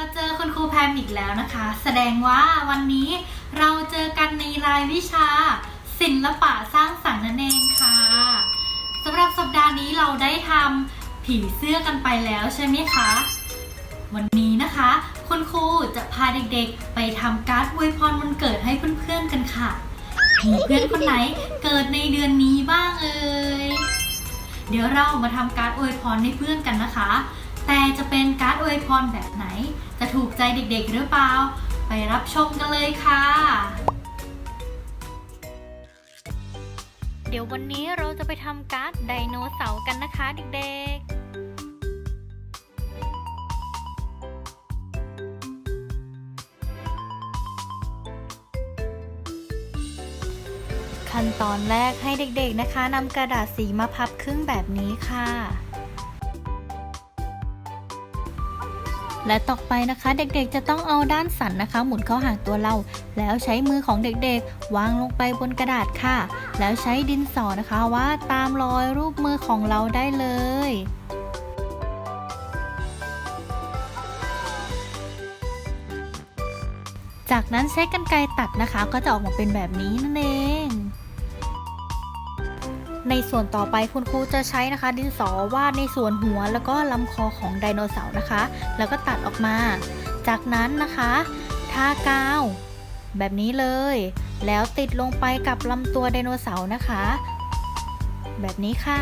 มาเจอคุณครูแพมอีกแล้วนะคะ แสดงว่าวันนี้เราเจอกันในรายวิชา ศิลปะสร้างสรรค์นั่นเองค่ะสำหรับสัปดาห์นี้เราได้ทำผีเสื้อกันไปแล้วใช่ไหมคะ วันนี้นะคะ คุณครูจะพาเด็กๆ ไปทำการ์ดอวยพรวันเกิดให้เพื่อนๆกันค่ะมีเพื่อนคนไหนเกิดในเดือนนี้บ้างเอ่ยเดี๋ยวเรามาทำการ์ดอวยพรให้เพื่อนกันนะคะ แต่จะเป็นการ์ดอวยพรแบบไหน จะถูกใจเด็กๆหรือเปล่า ไปรับชมกันเลยค่ะ เดี๋ยววันนี้เราจะไปทำการ์ดไดโนเสาร์กันนะคะเด็กๆขั้นตอนแรกให้เด็กๆนะคะนำกระดาษสีมาพับครึ่งแบบนี้ค่ะ และต่อไปนะคะ เด็กๆจะต้องเอาด้านสันนะคะ หมุนเข้าหางตัวเรา แล้วใช้มือของเด็กๆ วางลงไปบนกระดาษค่ะ แล้วใช้ดินสอนะคะวาดตามรอยรูปมือของเราได้เลยจากนั้นใช้กรรไกรตัดนะคะ ก็จะออกมาเป็นแบบนี้นั่นเอง ในส่วนต่อไปคุณครูจะใช้นะคะ ดินสอวาดในส่วนหัวแล้วก็ลำคอของไดโนเสาร์นะคะ แล้วก็ตัดออกมา จากนั้นนะคะทากาว แบบนี้เลย แล้วติดลงไปกับลำตัวไดโนเสาร์นะคะ แบบนี้ค่ะ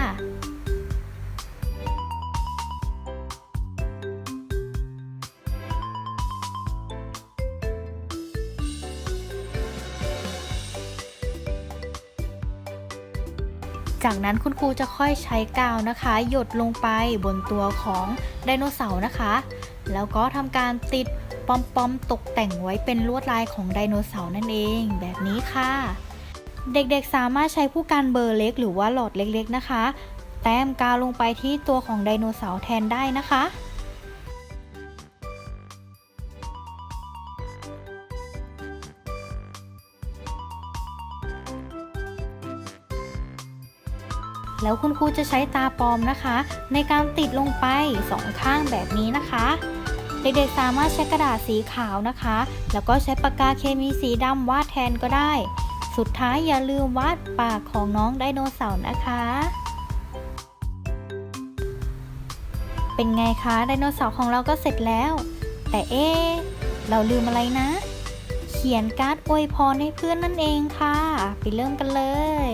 จากนั้นคุณครูจะค่อยใช้กาวนะคะ หยดลงไปบนตัวของไดโนเสาร์นะคะ แล้วก็ทำการติดปอมๆตกแต่งไว้เป็นลวดลายของไดโนเสาร์นั่นเองแบบนี้ค่ะ เด็กๆสามารถใช้ผู้การเบอร์เล็กหรือว่าหลอดเล็กๆนะคะ แต้มกาวลงไปที่ตัวของไดโนเสาร์แทนได้นะคะ แล้วคุณครูจะใช้ตาปลอมนะคะ ในการติดลงไปสองข้างแบบนี้นะคะ เด็กๆสามารถใช้กระดาษสีขาวนะคะ แล้วก็ใช้ปากกาเคมีสีดำวาดแทนก็ได้ สุดท้ายอย่าลืมวาดปากของน้องไดโนเสาร์นะคะเป็นไงคะไดโนเสาร์ของเราก็เสร็จแล้ว แต่เอ๊เราลืมอะไรนะ เขียนการ์ดอวยพรให้เพื่อนนั่นเองค่ะ ไปเริ่มกันเลย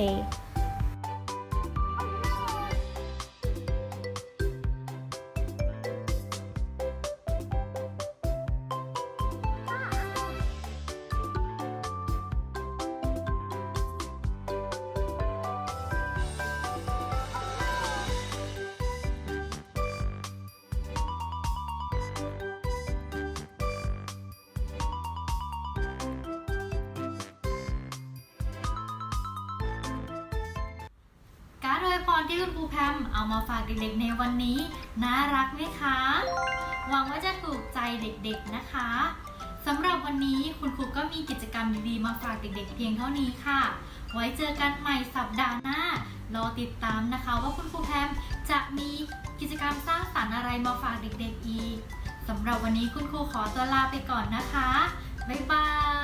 ที่คุณครูแพมเอามาฝากเด็กๆในวันนี้ น่ารักไหมคะ หวังว่าจะถูกใจเด็กๆนะคะสำหรับวันนี้คุณครูก็มีกิจกรรมดีๆมาฝากเด็กๆ เพียงเท่านี้ค่ะ ไว้เจอกันใหม่สัปดาห์หน้า รอติดตามนะคะว่าคุณครูแพมจะมีกิจกรรมสร้างสรรค์อะไรมาฝากเด็กๆอีกสำหรับวันนี้คุณครูขอตัวลาไปก่อนนะคะ บ๊ายบาย